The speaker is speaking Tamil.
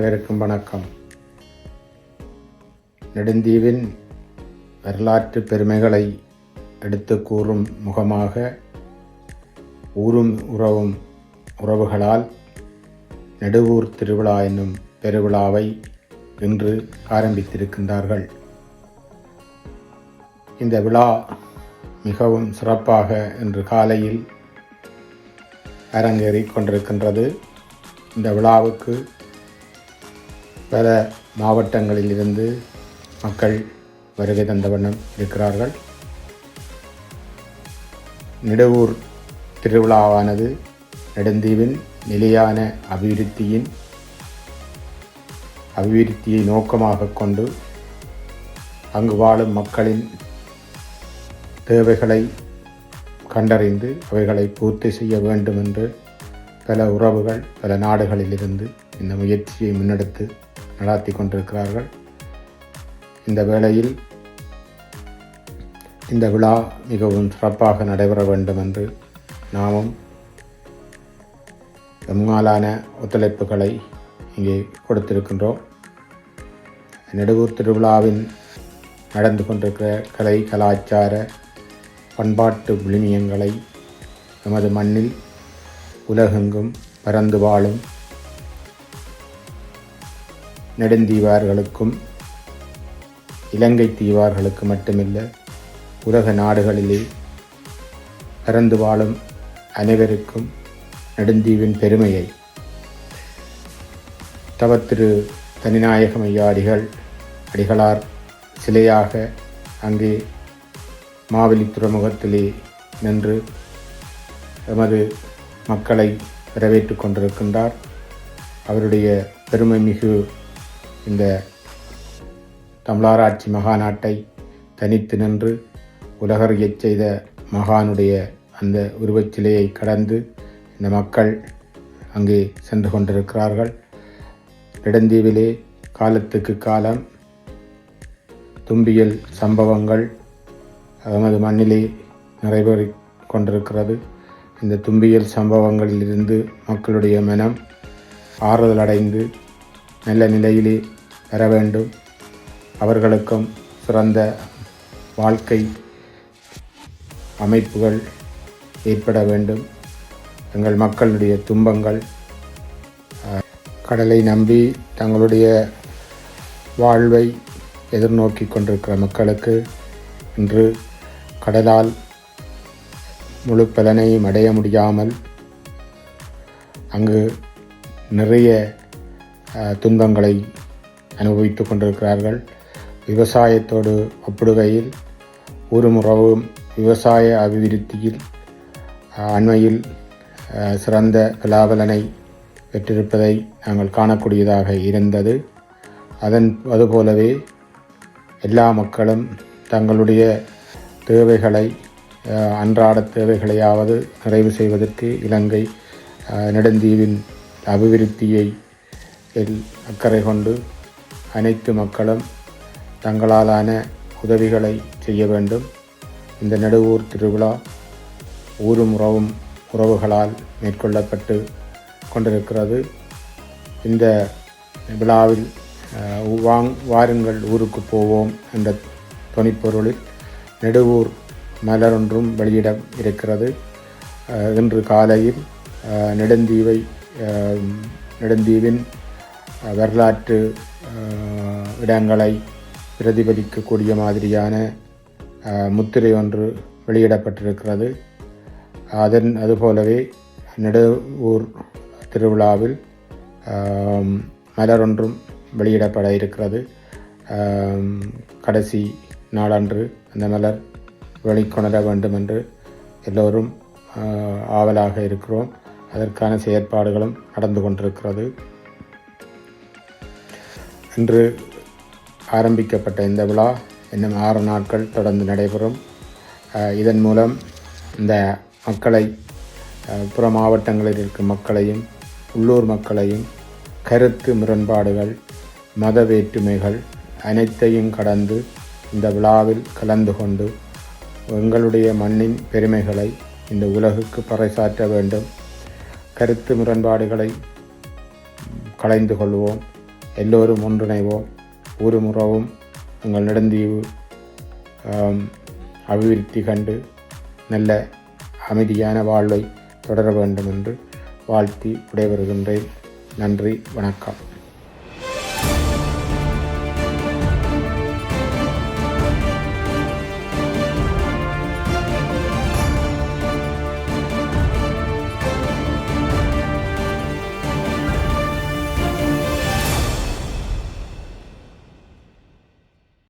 அனைவருக்கும் வணக்கம். நெடுந்தீவின் வரலாற்று பெருமைகளை எடுத்து கூறும் முகமாக ஊரும் உறவும் உறவுகளால் நெடுவூர் திருவிழா என்னும் பெருவிழாவை இன்று ஆரம்பித்திருக்கின்றார்கள். இந்த விழா மிகவும் சிறப்பாக இன்று காலையில் அரங்கேறி கொண்டிருக்கின்றது. இந்த விழாவுக்கு பல மாவட்டங்களிலிருந்து மக்கள் வருகை தந்த வண்ணம் இருக்கிறார்கள். நெடுவூர் திருவிழாவானது நெடுந்தீவின் நிலையான அபிவிருத்தியின் அபிவிருத்தியை நோக்கமாக கொண்டு அங்கு வாழும் மக்களின் தேவைகளை கண்டறிந்து அவைகளை பூர்த்தி செய்ய வேண்டும் என்று பல உறவுகள் பல நாடுகளிலிருந்து இந்த முயற்சியை முன்னெடுத்து நடாத்தி கொண்டிருக்கிறார்கள். இந்த வேளையில் இந்த விழா மிகவும் சிறப்பாக நடைபெற வேண்டும் என்று நாமும் எம்மாலான ஒத்துழைப்புகளை இங்கே கொடுத்திருக்கின்றோம். நெடுவூர் திருவிழாவின் நடந்து கொண்டிருக்கிற கலை கலாச்சார பண்பாட்டு விழுமியங்களை நமது மண்ணில் உலகெங்கும் பறந்து வாழும் நெடுந்தீவார்களுக்கும் இலங்கை தீவார்களுக்கு மட்டுமில்லை உலக நாடுகளிலே பறந்து வாழும் அனைவருக்கும் நெடுந்தீவின் பெருமையை. தவத்திரு தனிநாயகம் ஐயா அடிகள் அடிகளார் சிலையாக அங்கே மாவெளி துறைமுகத்திலே நின்று எமது மக்களை வரவேற்று கொண்டிருக்கின்றார். அவருடைய பெருமை மிகு இந்த தமிழாராய்ச்சி மகாநாட்டை தனித்து நின்று உலகறியச் செய்த மகானுடைய அந்த உருவச்சிலையை கடந்து இந்த மக்கள் அங்கே சென்று கொண்டிருக்கிறார்கள். நெடுந்தீவிலே காலத்துக்கு காலம் தும்பியல் சம்பவங்கள் நமது மண்ணிலே நிறைவேறி கொண்டிருக்கிறது. இந்த தும்பியல் சம்பவங்களிலிருந்து மக்களுடைய மனம் ஆறுதல் அடைந்து நல்ல நிலையிலே பெற வேண்டும் அவர்களுக்கும் சிறந்த வாழ்க்கை அமைப்புகள் ஏற்பட வேண்டும். எங்கள் மக்களுடைய துன்பங்கள் கடலை நம்பி தங்களுடைய வாழ்வை எதிர்நோக்கி கொண்டிருக்கிற மக்களுக்கு இன்று கடலால் முழு பலனையும் அடைய முடியாமல் அங்கு நிறைய துன்பங்களை அனுபவித்துக் கொண்டிருக்கிறார்கள். விவசாயத்தோடு ஒப்பிடுகையில் ஊருமுறவும் விவசாய அபிவிருத்தியில் அண்மையில் சிறந்த பலாபலனை பெற்றிருப்பதை நாங்கள் காணக்கூடியதாக இருந்தது. அதன் அதுபோலவே எல்லா மக்களும் தங்களுடைய தேவைகளை அன்றாட தேவைகளையாவது நிறைவு செய்வதற்கு இலங்கை நெடுந்தீவின் அபிவிருத்தியை எல்- அக்கறை கொண்டு அனைத்து மக்களும் தங்களாலான உதவிகளை செய்ய வேண்டும். இந்த நெடுவூர் திருவிழா ஊரும் உறவும் உறவுகளால் மேற்கொள்ளப்பட்டு கொண்டிருக்கிறது. இந்த விழாவில் வாங் வாருங்கள் ஊருக்கு போவோம் என்ற தொனிப்பொருளில் நெடுவூர் மலரொன்றும் வெளியிட இருக்கிறது. இன்று காலையில் நெடுந்தீவை நெடுந்தீவின் வரலாற்று இடங்களை பிரதிபலிக்கக்கூடிய மாதிரியான முத்திரை ஒன்று வெளியிடப்பட்டிருக்கிறது. அதன் அதுபோலவே நெடுவூர் திருவிழாவில் மலர் ஒன்றும் வெளியிடப்பட இருக்கிறது. கடைசி நாளன்று அந்த மலர் வெளிக்கொணர வேண்டும் என்று எல்லோரும் ஆவலாக இருக்கிறோம். அதற்கான செயற்பாடுகளும் நடந்து கொண்டிருக்கிறது. இன்று ஆரம்பிக்கப்பட்ட இந்த விழா இன்னும் ஆறு நாட்கள் தொடர்ந்து நடைபெறும். இதன் மூலம் இந்த மக்களை புற மாவட்டங்களில் இருக்கும் மக்களையும் உள்ளூர் மக்களையும் கருத்து முரண்பாடுகள் மத வேற்றுமைகள் அனைத்தையும் கடந்து இந்த விழாவில் கலந்து கொண்டு எங்களுடைய மண்ணின் பெருமைகளை இந்த உலகுக்கு பறைசாற்ற வேண்டும். கருத்து முரண்பாடுகளை கலைந்து கொள்வோம். எல்லோரும் ஒன்றிணைவோம் ஊருமுறவும் உங்கள் நெடுந்தீவு அபிவிருத்தி கண்டு நல்ல அமைதியான வாழ்வை தொடர வேண்டும் என்று வாழ்த்தி விடைபெறுகின்றேன். நன்றி வணக்கம்.